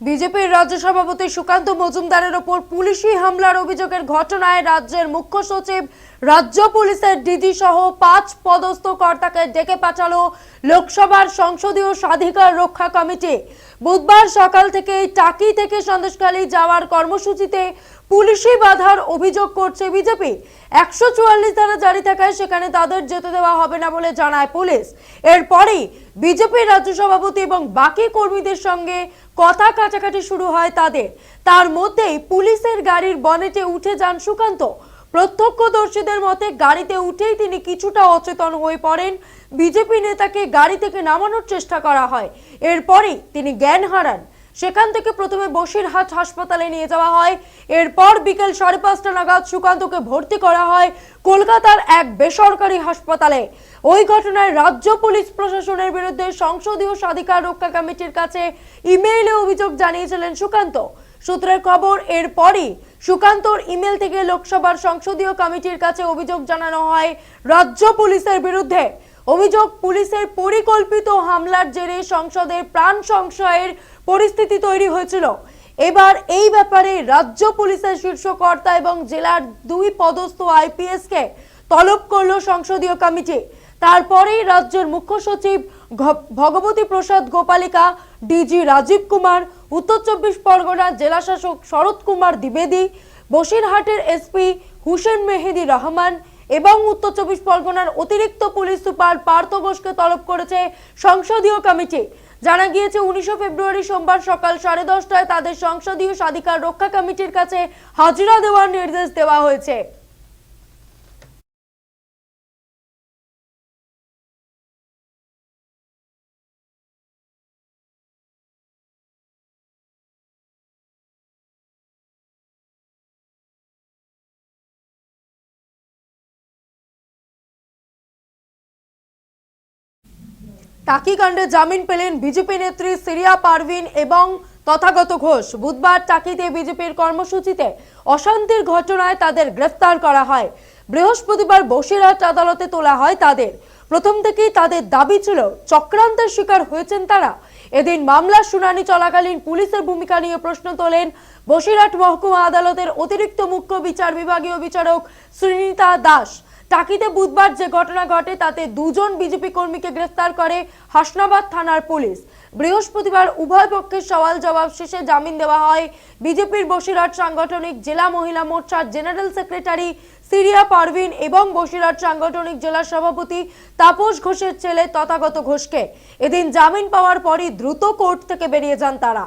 বিজেপির রাজ্য সভাপতি সুকান্ত মজুমদারের ওপর পুলিশি হামলার অভিযোগের ঘটনায় রাজ্যের মুখ্য সচিব, রাজ্য পুলিশের ডিজি সহ পাঁচ পদস্থ কর্তাকে ডেকে পাঠালো লোকসভার সংসদীয় স্বাধিকার রক্ষা কমিটি। বুধবার সকাল থেকে টাকি থেকে সন্দেশখালী যাওয়ার কর্মসূচিতে পুলিশি বাধার অভিযোগ করছে বিজেপি। একশো চুয়াল্লিশ ধারা জারি থাকায় সেখানে তাদের যেতে দেওয়া হবে না বলে জানায় পুলিশ। এরপরেই বিজেপির রাজ্য সভাপতি এবং বাকি কর্মীদের সঙ্গে কথা কাটাকাটি শুরু হয় তাদের। তার মধ্যেই পুলিশের গাড়ির বনেটে উঠে যান সুকান্ত। প্রত্যক্ষদর্শীদের মতে গাড়িতে উঠেই তিনি কিছুটা অচেতন হয়ে পড়েন। বিজেপি নেতাকে গাড়ি থেকে নামানোর চেষ্টা করা হয়। এরপরেই তিনি জ্ঞান হারান। সেখান থেকে প্রথমে বসিরহাট হাসপাতালে নিয়ে যাওয়া হয়। এরপর বিকেল সাড়ে পাঁচটা নাগাদ সুকান্তকে ভর্তি করা হয় কলকাতার এক বেসরকারি হাসপাতালে। ওই ঘটনায় রাজ্য পুলিশ প্রশাসনের বিরুদ্ধে সংসদীয় স্বাধিকার রক্ষা কমিটির কাছে ইমেইলে অভিযোগ জানিয়েছিলেন সুকান্ত। সূত্রের খবর, এরপরই সুকান্তর ইমেল থেকে লোকসভার সংসদীয় কমিটির কাছে অভিযোগ জানানো হয় রাজ্য পুলিশের বিরুদ্ধে। অভিযোগ, পুলিশের পরিকল্পিত হামলার জেরে সংসদের প্রাণ সংশয়ের পরিস্থিতি তৈরি হয়েছিল। এবার এই ব্যাপারে রাজ্য পুলিশের শীর্ষকর্তা এবং জেলার দুই পদস্থ আইপিএসকে তলব করল সংসদীয় কমিটি। তারপরেই রাজ্যের মুখ্য সচিব ভগবতী প্রসাদ গোপালিকা, ডিজি রাজীব কুমার, উত্তর চব্বিশ পরগনার জেলাশাসক শরৎ কুমার দ্বিবেদী, বসিরহাটের এসপি হুসেন মেহেদি রহমান এবং উত্তর চব্বিশ পরগনার অতিরিক্ত পুলিশ সুপার পার্থ বোসকে তলব করেছে সংসদীয় কমিটি। জানা গিয়েছে, উনিশে ফেব্রুয়ারি সোমবার সকাল সাড়ে দশটায় তাদের সংসদীয় স্বাধিকার রক্ষা কমিটির কাছে হাজিরা দেওয়ার নির্দেশ দেওয়া হয়েছে। টাকিকাণ্ডে জামিন পেলেন বিজেপি নেত্রী সিরিয়া পারভিন এবং তথাগত ঘোষ। বুধবার টাকিতে বিজেপির কর্মসূচিতে অশান্তির ঘটনায় তাদের গ্রেফতার করা হয়। বৃহস্পতিবার বসিরহাট আদালতে তোলা হয় তাদের। প্রথম থেকেই তাদের দাবি ছিল, চক্রান্তের শিকার হয়েছেন তারা। এদিন মামলার শুনানি চলাকালীন পুলিশের ভূমিকা নিয়ে প্রশ্ন তোলেন বসিরহাট মহকুমা আদালতের অতিরিক্ত মুখ্য বিচার বিভাগীয় বিচারক শ্রীনিতা দাস। টাকিতে বুধবার যে ঘটনা ঘটে, তাতে দুজন বিজেপি কর্মীকে গ্রেফতার করে হাসনাবাদ থানার পুলিশ। বৃহস্পতিবার উভয় পক্ষের সওয়াল জবাব শেষে জামিন দেওয়া হয় বিজেপির বসিরহাট সাংগঠনিক জেলা মহিলা মোর্চার জেনারেল সেক্রেটারি সিরিয়া পারভিন এবং বসিরহাট সাংগঠনিক জেলা সভাপতি তাপস ঘোষের ছেলে তথাগত ঘোষকে। এদিন জামিন পাওয়ার পরই দ্রুত কোর্ট থেকে বেরিয়ে যান তারা।